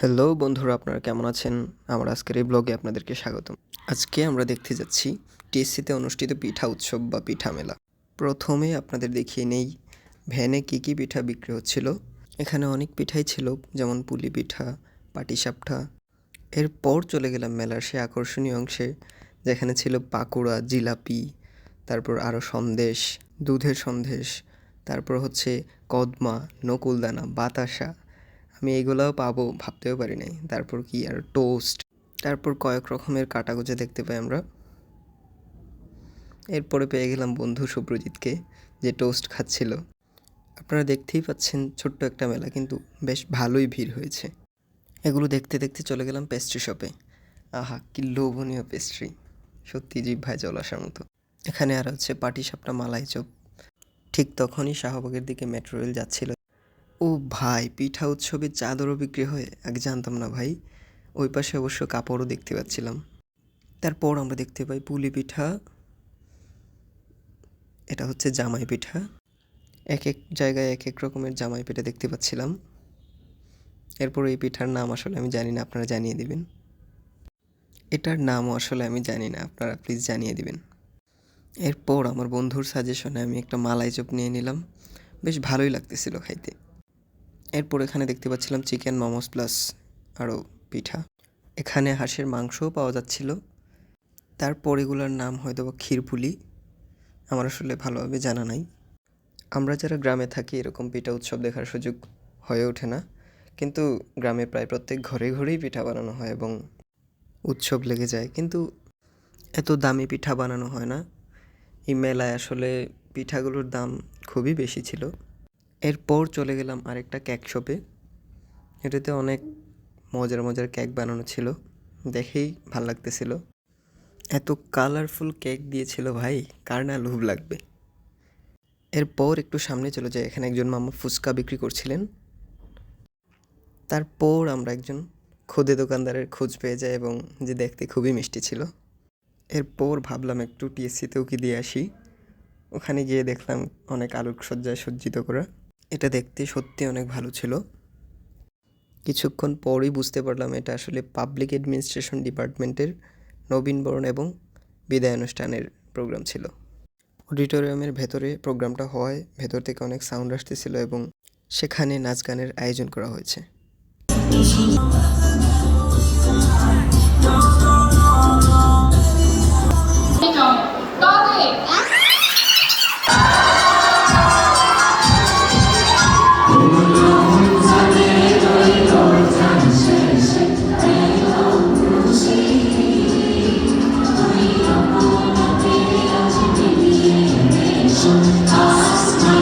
Hello বন্ধুরা, আপনারা কেমন আছেন? আমার আজকের এই ব্লগে আপনাদেরকে স্বাগতম। আজকে আমরা দেখতে যাচ্ছি টিএসসিতে অনুষ্ঠিত পিঠা উৎসব বা পিঠা মেলা। প্রথমে আপনাদের দেখিয়ে নেই, ভ্যানে কী কী পিঠা বিক্রি হচ্ছিল। এখানে অনেক পিঠাই ছিল, যেমন পুলি পিঠা, পাটিসাপটা। এরপর চলে গেলাম মেলার সে আকর্ষণীয় অংশে, যেখানে ছিল পাকোড়া, জিলাপি, তারপর আরও সন্দেশ, দুধের সন্দেশ, তারপর হচ্ছে কদমা, নকুলদানা, বাতাসা আমি এগুলোও পাবো ভাবতেও পারি নাই তারপর কি? আর টোস্ট তারপর কয়েক রকমের কাটাগোজা দেখতে পাই আমরা। এরপরে পেয়ে গেলাম বন্ধু সুপ্রজিৎকে যে টোস্ট খাচ্ছিল। আপনারা দেখতেই পাচ্ছেন ছোট্ট একটা মেলা, কিন্তু বেশ ভালোই ভিড় হয়েছে। এগুলো দেখতে দেখতে চলে গেলাম পেস্ট্রি শপে আহা, কি লোভনীয় পেস্ট্রি সত্যি জিভ ভাই জল আসার মতো। এখানে আর হচ্ছে পাটিসাপটা মালাই চপ। ঠিক তখনই শাহবাগের দিকে মেট্রো রেল যাচ্ছিল। ও ভাই, পিঠা উৎসবে চাদরও বিক্রি হয়, আগে জানতাম না ভাই। ওই পাশে অবশ্য কাপড়ও দেখতে পাচ্ছিলাম। তারপর আমরা দেখতে পাই পুলি পিঠা। এটা হচ্ছে জামাই পিঠা। এক এক জায়গায় এক এক রকমের জামাই পিঠা দেখতে পাচ্ছিলাম। এরপর এই পিঠার নাম আসলে আমি জানি না, আপনারা জানিয়ে দিবেন। এটার নামও আসলে আমি জানি না, আপনারা প্লিজ জানিয়ে দিবেন। এরপর আমার বন্ধুর সাজেশনে আমি একটা মালাই চপ নিয়ে নিলাম। বেশ ভালোই লাগতেছিল খাইতে। এরপর এখানে দেখতে পাচ্ছিলাম চিকেন মোমোস প্লাস আরও পিঠা। এখানে হাঁসের মাংসও পাওয়া যাচ্ছিল। তারপর এগুলোর নাম হয়তো বা ক্ষীরপুলি। আমার আসলে ভালোভাবে জানা নাই। আমরা যারা গ্রামে থাকি, এরকম পিঠা উৎসব দেখার সুযোগ হয়ে ওঠে না। কিন্তু গ্রামে প্রায় প্রত্যেক ঘরে ঘরেই পিঠা বানানো হয় এবং উৎসব লেগে যায়। কিন্তু এত দামি পিঠা বানানো হয় না। এই মেলায় আসলে পিঠাগুলোর দাম খুবই বেশি ছিল। এরপর চলে গেলাম আরেকটা কেক শপে এটাতে অনেক মজার মজার কেক বানানো ছিল। দেখেই ভালো লাগতেছিল। এত কালারফুল কেক দিয়েছিল ভাই, কার না লোভ লাগবে। এরপর একটু সামনে চলে যায় এখানে একজন মামা ফুচকা বিক্রি করছিলেন। তারপর আমরা একজন খুদে দোকানদারের খোঁজ পেয়ে যাই এবং যে দেখতে খুবই মিষ্টি ছিল। এরপর ভাবলাম একটু টিএসসিতেও কি দিয়ে আসি। ওখানে গিয়ে দেখলাম অনেক আলোকসজ্জায় সজ্জিত করা। এটা দেখতে সত্যি অনেক ভালো ছিল। কিছুক্ষণ পরই বুঝতে পারলাম এটা আসলে পাবলিক অ্যাডমিনিস্ট্রেশন ডিপার্টমেন্টের নবীনবরণ এবং বিদায় অনুষ্ঠানের প্রোগ্রাম ছিল। অডিটোরিয়ামের ভেতরে প্রোগ্রামটা হওয়ায় ভেতর থেকে অনেক সাউন্ড আসতেছিল এবং সেখানে নাচ গানের আয়োজন করা হয়েছে। tossed my